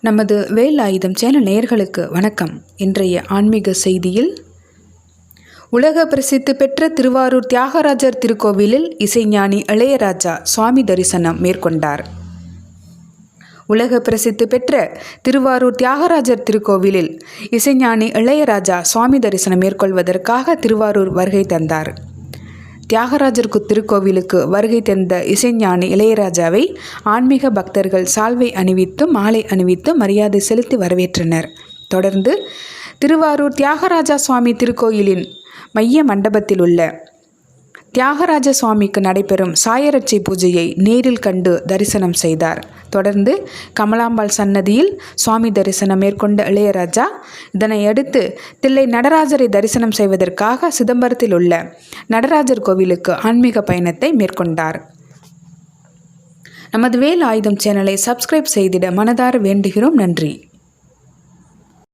நமது வேல் ஆயுதம் சேனல் நேயர்களுக்கு வணக்கம். இன்றைய ஆன்மீக செய்தியில் உலக பிரசித்தி பெற்ற திருவாரூர் தியாகராஜர் திருக்கோவிலில் இசைஞானி இளையராஜா சுவாமி தரிசனம் மேற்கொண்டார். உலக பிரசித்தி பெற்ற திருவாரூர் தியாகராஜர் திருக்கோவிலில் இசைஞானி இளையராஜா சுவாமி தரிசனம் மேற்கொள்வதற்காக திருவாரூர் வருகை தந்தார். தியாகராஜருக்கு திருக்கோவிலுக்கு வருகை தந்த இசைஞானி இளையராஜாவை ஆன்மீக பக்தர்கள் சால்வை அணிவித்து மாலை அணிவித்து மரியாதை செலுத்தி வரவேற்றனர். தொடர்ந்து திருவாரூர் தியாகராஜா சுவாமி திருக்கோயிலின் மைய மண்டபத்தில் உள்ள தியாகராஜ சுவாமிக்கு நடைபெறும் சாயரட்சை பூஜையை நேரில் கண்டு தரிசனம் செய்தார். தொடர்ந்து கமலாம்பாள் சன்னதியில் சுவாமி தரிசனம் மேற்கொண்ட இளையராஜா இதனை அடுத்து தில்லை நடராஜரை தரிசனம் செய்வதற்காக சிதம்பரத்தில் உள்ள நடராஜர் கோவிலுக்கு ஆன்மீக பயணத்தை மேற்கொண்டார். நமது வேல் ஆயுதம் சேனலை சப்ஸ்கிரைப் செய்திட மனதார வேண்டுகிறோம். நன்றி.